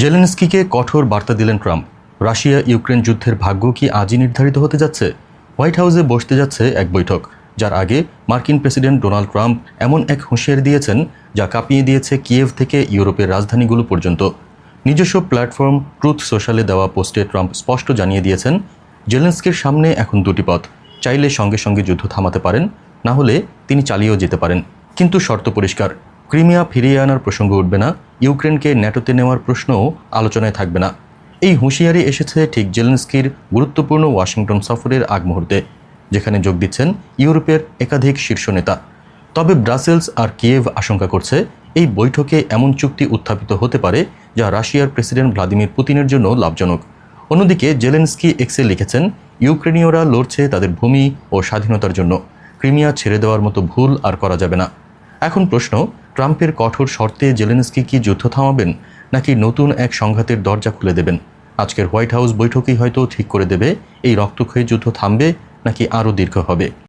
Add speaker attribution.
Speaker 1: জেলেনস্কিকে কঠোর বার্তা দিলেন ট্রাম্প। রাশিয়া ইউক্রেন যুদ্ধের ভাগ্য কি আজই নির্ধারিত হতে যাচ্ছে? হোয়াইট হাউসে বসতে যাচ্ছে এক বৈঠক, যার আগে মার্কিন প্রেসিডেন্ট ডোনাল্ড ট্রাম্প এমন এক হুঁশিয়ারি দিয়েছেন, যা কাঁপিয়ে দিয়েছে কিয়েভ থেকে ইউরোপের রাজধানীগুলো পর্যন্ত। নিজস্ব প্ল্যাটফর্ম ট্রুথ সোশ্যালে দেওয়া পোস্টে ট্রাম্প স্পষ্ট জানিয়ে দিয়েছেন, জেলেন্সকির সামনে এখন দুটি পথ, চাইলে সঙ্গে সঙ্গে যুদ্ধ থামাতে পারেন, না হলে তিনি চালিয়েও যেতে পারেন। কিন্তু শর্ত পরিষ্কার ক্রিমিয়া ফিরিয়ে আনার প্রসঙ্গ উঠবে না, ইউক্রেনকে ন্যাটোতে নেওয়ার প্রশ্নও আলোচনায় থাকবে না। এই হুঁশিয়ারি এসেছে ঠিক জেলেন্সকির গুরুত্বপূর্ণ ওয়াশিংটন সফরের আগ মুহূর্তে, যেখানে যোগ দিচ্ছেন ইউরোপের একাধিক শীর্ষ নেতা। তবে ব্রাসেলস আর কিয়েভ আশঙ্কা করছে, এই বৈঠকে এমন চুক্তি উত্থাপিত হতে পারে যা রাশিয়ার প্রেসিডেন্ট ভ্লাদিমির পুতিনের জন্য লাভজনক। অন্যদিকে জেলেন্সকি এক্সে লিখেছেন, ইউক্রেনীয়রা লড়ছে তাদের ভূমি ও স্বাধীনতার জন্য। ক্রিমিয়া ছেড়ে দেওয়ার মতো ভুল আর করা যাবে না। এখন প্রশ্ন, ট্রাম্পের কঠোর শর্তে জেলেনস্কি কি যুদ্ধ থামাবেন, নাকি নতুন এক সংঘাতের দরজা খুলে দেবেন? আজকের হোয়াইট হাউস বৈঠকই হয়তো ঠিক করে দেবে, এই রক্তক্ষয়ী যুদ্ধ থামবে, নাকি আরও দীর্ঘ হবে?